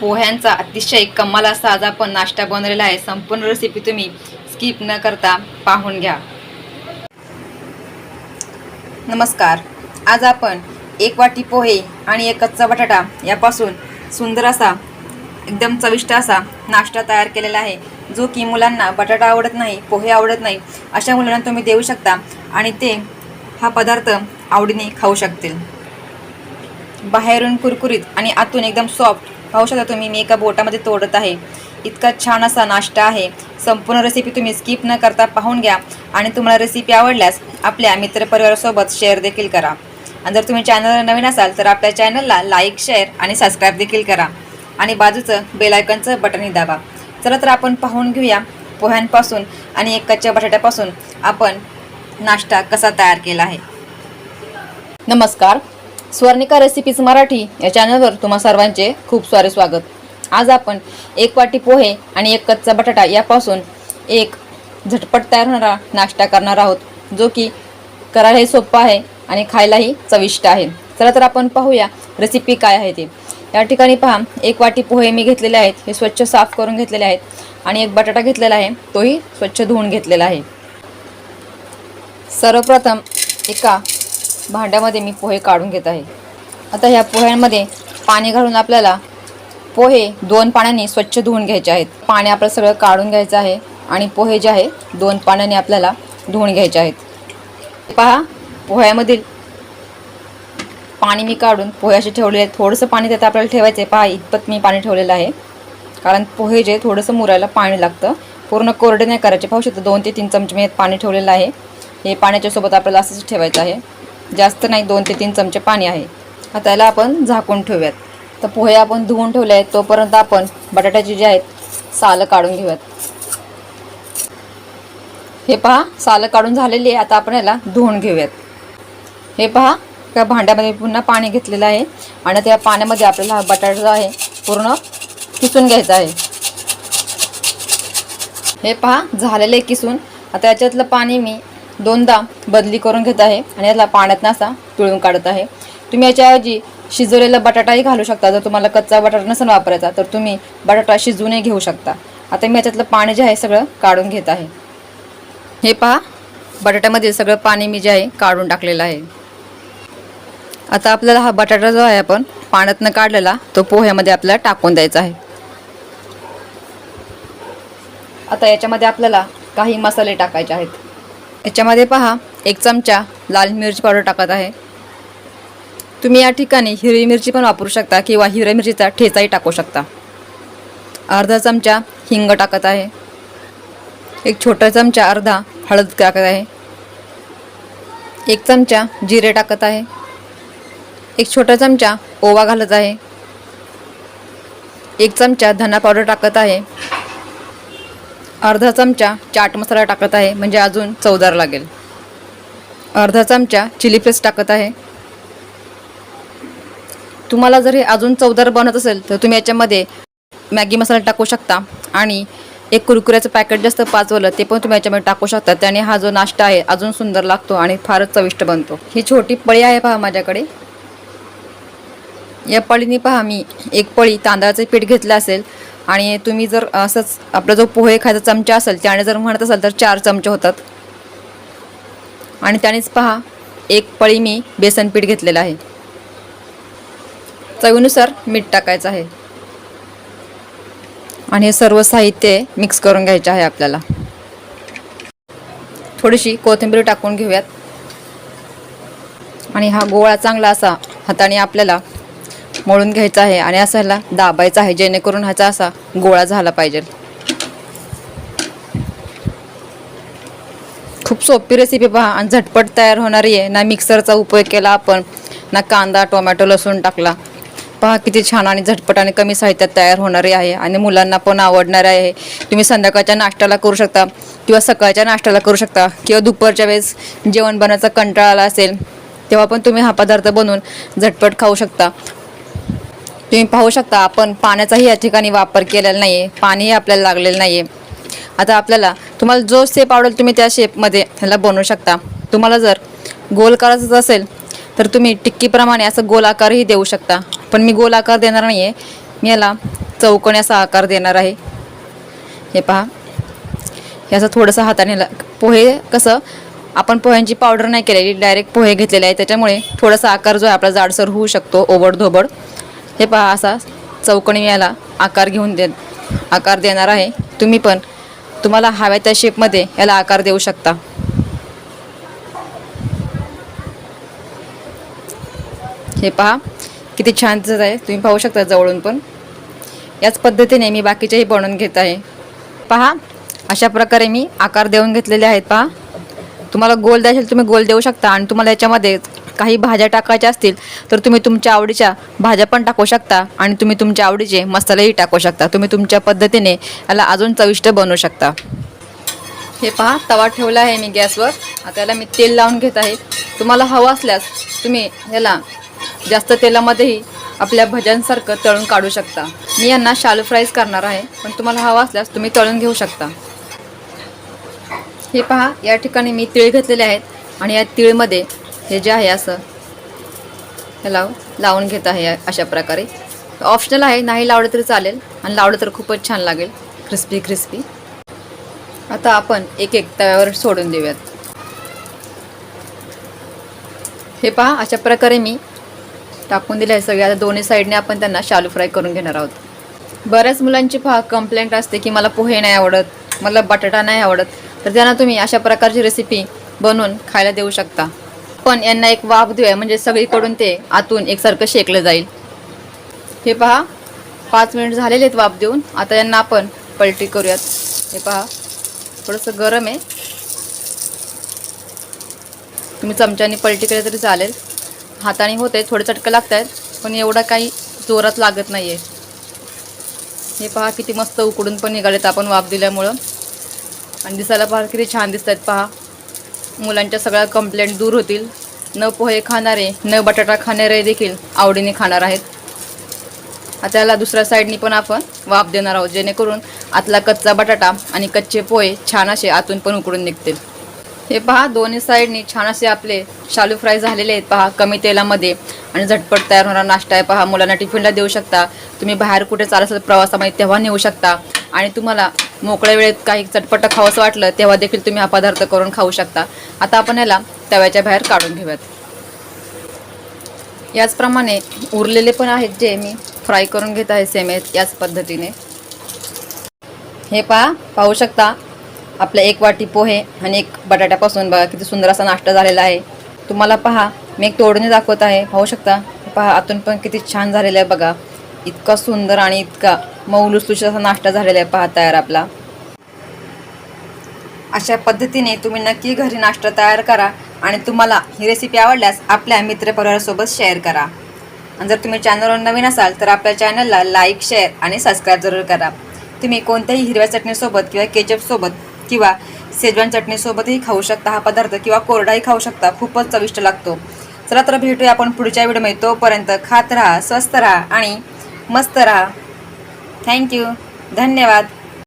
पोह्यांचा अतिशय कमाल असा आज आपण नाश्ता बनवलेला आहे. संपूर्ण रेसिपी तुम्ही स्किप न करता पाहून घ्या. नमस्कार. आज आपण एक वाटी पोहे आणि एक कच्चा बटाटा यापासून सुंदर असा एकदम चविष्ट असा नाश्ता तयार केलेला आहे. जो की मुलांना बटाटा आवडत नाही पोहे आवडत नाही अशा मुलांना तुम्ही देऊ शकता आणि ते हा पदार्थ आवडीने खाऊ शकतील. बाहेरून कुरकुरीत आणि आतून एकदम सॉफ्ट पाहू शकता तुम्ही मी एका बोटामध्ये तोडत आहे. इतका छान असा नाश्ता आहे. संपूर्ण रेसिपी तुम्ही स्किप न करता पाहून घ्या आणि तुम्हाला रेसिपी आवडल्यास आपल्या मित्रपरिवारासोबत शेअर देखील करा. आणि जर तुम्ही चॅनलला नवीन असाल तर आपल्या चॅनलला लाईक शेअर आणि सबस्क्राईब देखील करा. आणि बाजूचं बेलायकनचं बटनही दाबा. चला तर आपण पाहून घेऊया पोह्यांपासून आणि एक कच्च्या बटाट्यापासून आपण नाश्ता कसा तयार केला आहे. नमस्कार. स्वर्णिका रेसिपीज मराठी या चॅनलवर तुम्हा सर्वांचे खूप सारे स्वागत. आज आपण एक वाटी पोहे आणि एक कच्चा बटाटा यापासून एक झटपट तयार होणारा नाश्ता करणार आहोत जो की करायलाही सोपा आहे आणि खायलाही चविष्ट आहे. चला तर आपण पाहूया रेसिपी काय आहे ते. या ठिकाणी पहा एक वाटी पोहे मी घेतलेले आहेत हे स्वच्छ साफ करून घेतलेले आहेत आणि एक बटाटा घेतलेला आहे तोही स्वच्छ धुवून घेतलेला आहे. सर्वप्रथम एका भांड्यामध्ये मी पोहे काढून घेत आहे. आता ह्या पोह्यांमध्ये पाणी घालून आपल्याला पोहे दोन पाण्याने स्वच्छ धुवून घ्यायचे आहेत. पाणी आपलं सगळं काढून घ्यायचं आहे आणि पोहे जे आहे दोन पाण्याने आपल्याला धुवून घ्यायचे आहेत. पहा पोह्यामधील पाणी मी काढून पोह्याचे ठेवलेले थोडंसं पाणी त्यात आपल्याला ठेवायचं आहे. पहा इतपत मी पाणी ठेवलेलं आहे. कारण पोहे जे थोडंसं मुरायला पाणी लागतं. पूर्ण कोरडे नाही करायचे. पाहू शकतो दोन ते तीन चमचे मी पाणी ठेवलेलं आहे. हे पाण्याच्या सोबत आपल्याला असंच ठेवायचं आहे. जास्त नाही दोन ते तीन चमचे पाणी आहे. आता याला आपण झाकून ठेवूयात. तर पोहे आपण धुवून ठेवले आहेत तोपर्यंत आपण बटाट्याचे जे आहेत सालं काढून घेऊयात. हे पहा सालं काढून झालेली आहे आता आपण याला धुवून घेऊयात. हे पहा त्या भांड्यामध्ये पुन्हा पाणी घेतलेलं आहे आणि त्या पाण्यामध्ये आपल्याला हा बटाटा जो आहे पूर्ण किसून घ्यायचा आहे. हे पहा झालेलं आहे किसून. आता याच्यातलं पाणी मी दोनदा बदली करून घेत आहे आणि यातला पाण्यात असा पिळून काढत आहे. तुम्ही याच्याऐवजी शिजवलेला बटाटाही घालू शकता. जर तुम्हाला कच्चा बटाटा नसेल वापरायचा तर तुम्ही बटाटा शिजवूनही घेऊ शकता. आता मी याच्यातलं पाणी जे आहे सगळं काढून घेत आहे. हे पहा बटाट्यामध्ये सगळं पाणी मी जे आहे काढून टाकलेलं आहे. आता आपल्याला हा बटाटा जो आहे आपण पाण्यातनं काढलेला तो पोह्यामध्ये आपल्याला टाकून द्यायचा आहे. आता याच्यामध्ये आपल्याला काही मसाले टाकायचे आहेत. याच्यामध्ये पहा एक चमचा लाल मिरची पावडर टाकत आहे. तुम्ही या ठिकाणी हिरवी मिरची पण वापरू शकता किंवा हिरव्या मिरचीचा ठेचाही टाकू शकता. अर्धा चमचा हिंग टाकत आहे. एक छोटा चमचा अर्धा हळद टाकत आहे. एक चमचा जिरे टाकत आहे. एक छोटा चमचा ओवा घालत आहे. एक चमचा धना पावडर टाकत आहे. अर्धा चमचा चाट मसाला टाकत आहे म्हणजे अजून चवदार लागेल. अर्धा चमचा चिली फ्लेक्स टाकत आहे. तुम्हाला जर हे अजून चवदार बनत असेल तर तुम्ही याच्यामध्ये मॅगी मसाला टाकू शकता आणि एक कुरकुऱ्याचं पॅकेट जास्त पाचवलं ते पण तुम्ही याच्यामध्ये टाकू शकता. त्याने हा जो नाश्ता आहे अजून सुंदर लागतो आणि फारच चविष्ट बनतो. ही छोटी पळी आहे पहा माझ्याकडे. या पळीने पहा मी एक पळी तांदळाचं पीठ घेतलं असेल आणि तुम्ही जर असंच आपला जो पोहे खायचा चमचा असेल त्याने जर म्हणत असाल तर चार चमचे होतात. आणि त्यानेच पहा एक पळी मी बेसन पीठ घेतलेलं आहे. चवीनुसार मीठ टाकायचं आहे. आणि हे सर्व साहित्य मिक्स करून घ्यायचे आहे आपल्याला. थोडीशी कोथिंबीर टाकून घेऊयात. आणि हा गोळा चांगला असा हाताने आपल्याला मळून घ्यायचा आहे आणि असं ह्याला दाबायचा आहे जेणेकरून ह्याचा असा गोळा झाला पाहिजे. खूप सोपी रेसिपी पहा आणि झटपट तयार होणारी आहे. ना मिक्सरचा उपयोग केला आपण ना कांदा टोमॅटो लसूण टाकला. पहा किती छान आणि झटपट आणि कमी साहित्यात तयार होणारी आहे आणि मुलांना पण आवडणार आहे. तुम्ही संध्याकाळच्या नाश्त्याला करू शकता किंवा सकाळच्या नाश्त्याला करू शकता किंवा दुपारच्या वेळेस जेवण बनवायचा कंटाळा आला असेल तेव्हा पण तुम्ही हा पदार्थ बनवून झटपट खाऊ शकता. तुम्ही पाहू शकता आपण पाण्याचाही या ठिकाणी वापर केलेला नाही आहे पाणीही आपल्याला लागलेलं नाही आहे आता आपल्याला तुम्हाला जो शेप आवडेल तुम्ही त्या शेपमध्ये ह्याला बनवू शकता. तुम्हाला जर गोल करायचंच असेल तर तुम्ही टिक्कीप्रमाणे असं गोल आकारही देऊ शकता. पण मी गोल आकार देणार नाही आहे मी याला चौकोनी असा आकार देणार आहे. हे पहा. हे असं थोडंसं हाताने पोहे कसं आपण पोह्यांची पावडर नाही केलेली डायरेक्ट पोहे घेतलेले आहे. त्याच्यामुळे थोडासा आकार जो आहे आपला जाडसर होऊ शकतो ओबडधोबड. हे पहा असा चौकणी याला आकार घेऊन दे आकार देणार आहे. तुम्ही पण तुम्हाला हव्या त्या शेपमध्ये याला आकार देऊ शकता. हे पहा किती छान दिसत आहे. तुम्ही पाहू शकता जवळून पण. याच पद्धतीने मी बाकीचेही बनवून घेत आहे. पहा अशा प्रकारे मी आकार देऊन घेतलेले आहेत पहा. तुम्हाला गोल द्यायचे तुम्ही गोल देऊ शकता आणि तुम्हाला याच्यामध्ये काही भाज्या टाकायच्या असतील तर तुम्ही तुमच्या आवडीच्या भाज्या पण टाकू शकता आणि तुम्ही तुमच्या आवडीचे मसालेही टाकू शकता. तुम्ही तुमच्या पद्धतीने याला अजून चविष्ट बनवू शकता. हे पहा तवा ठेवला आहे मी गॅसवर. आता याला मी तेल लावून घेत आहे. तुम्हाला हवं असल्यास तुम्ही याला जास्त तेलामध्येही आपल्या भज्यांसारखं तळून काढू शकता. मी यांना शालू फ्राईज करणार आहे पण तुम्हाला हवं असल्यास तुम्ही तळून घेऊ शकता. हे पहा या ठिकाणी मी तीळ घेतलेले आहेत आणि या तीळमध्ये हे जे आहे असं हे लाव लावून घेत आहे या- अशा प्रकारे. ऑप्शनल आहे नाही लावलं तरी चालेल आणि लावलं तर खूपच छान लागेल. क्रिस्पी क्रिस्पी आता आपण एक एक तव्यावर सोडून देऊयात. हे पहा अशा प्रकारे मी टाकून दिले आहे सगळे. आता दोन्ही साईडने आपण त्यांना शालू फ्राय करून घेणार आहोत. बऱ्याच मुलांची पहा कंप्लेंट असते की मला पोहे नाही आवडत मला बटाटा नाही आवडत. तर त्यांना तुम्ही अशा प्रकारची रेसिपी बनवून खायला देऊ शकता. पण यांना एक वाफ देऊया म्हणजे सगळीकडून ते आतून एकसारखं शेकलं जाईल. हे पहा पाच मिनिट झालेले आहेत वाफ देऊन. आता यांना आपण पलटी करूयात. हे पहा थोडंसं गरम आहे. तुम्ही चमच्याने पलटी केलं तरी चालेल. हाताने होते थोडे चटकं लागत आहेत पण एवढा काही जोरात लागत नाही आहे हे पहा किती मस्त उकडून पण निघालेत आपण वाफ दिल्यामुळं. आणि दिसायला पहा किती छान दिसत आहेत पहा. मुलांच्या सगळ्या कंप्लेंट दूर होतील. न पोहे खाणारे न बटाटा खाणारे देखील आवडीने खाणार आहेत. आता याला दुसऱ्या साईडनी पण आपण वाफ देणार आहोत. जेणेकरून आतला कच्चा बटाटा आणि कच्चे पोहे छान असे आतून पण उकडून निघतील. हे पहा दोन्ही साईडनी छान असे आपले शालू फ्राय झालेले आहेत पहा कमी तेलामध्ये. आणि झटपट तयार होणारा नाश्ता आहे पहा मुलांना टिफिनला देऊ शकता. तुम्ही बाहेर कुठे चालत असाल प्रवासामध्ये तेव्हा नेऊ शकता. आणि तुम्हाला मोकळ्या वेळेत काही चटपट खावंसं वाटलं तेव्हा देखील तुम्ही हा पदार्थ करून खाऊ शकता. आता आपण याला तव्याच्या बाहेर काढून घेऊयात. याचप्रमाणे उरलेले पण आहेत जे मी फ्राय करून घेत आहे सेम आहेत याच पद्धतीने. हे पहा पाहू शकता आपले एक वाटी पोहे आणि एक बटाट्यापासून बघा किती सुंदर असा नाश्ता झालेला आहे. तुम्हाला पहा मी एक तोडणी दाखवत आहे. पाहू शकता? पहा आतून पण किती छान झालेलं आहे बघा. इतका सुंदर आणि इतका मऊ असा नाश्ता झालेला आहे. पहा तयार आपला. अशा पद्धतीने तुम्ही नक्की घरी नाश्ता तयार करा आणि तुम्हाला ही रेसिपी आवडल्यास आपल्या मित्रपरिवारासोबत शेअर करा. आणि जर तुम्ही चॅनलवर नवीन असाल तर आपल्या चॅनलला लाईक शेअर आणि सबस्क्राईब जरूर करा. तुम्ही कोणत्याही हिरव्या चटणीसोबत किंवा केचपसोबत किंवा शेजवान चटणीसोबतही खाऊ शकता हा पदार्थ किंवा कोरडाही खाऊ शकता खूपच चविष्ट लागतो. चला तर भेटूया आपण पुढच्या व्हिडिओमध्ये. तोपर्यंत खात राहा स्वस्त राहा आणि मस्त राहा. थँक्यू धन्यवाद.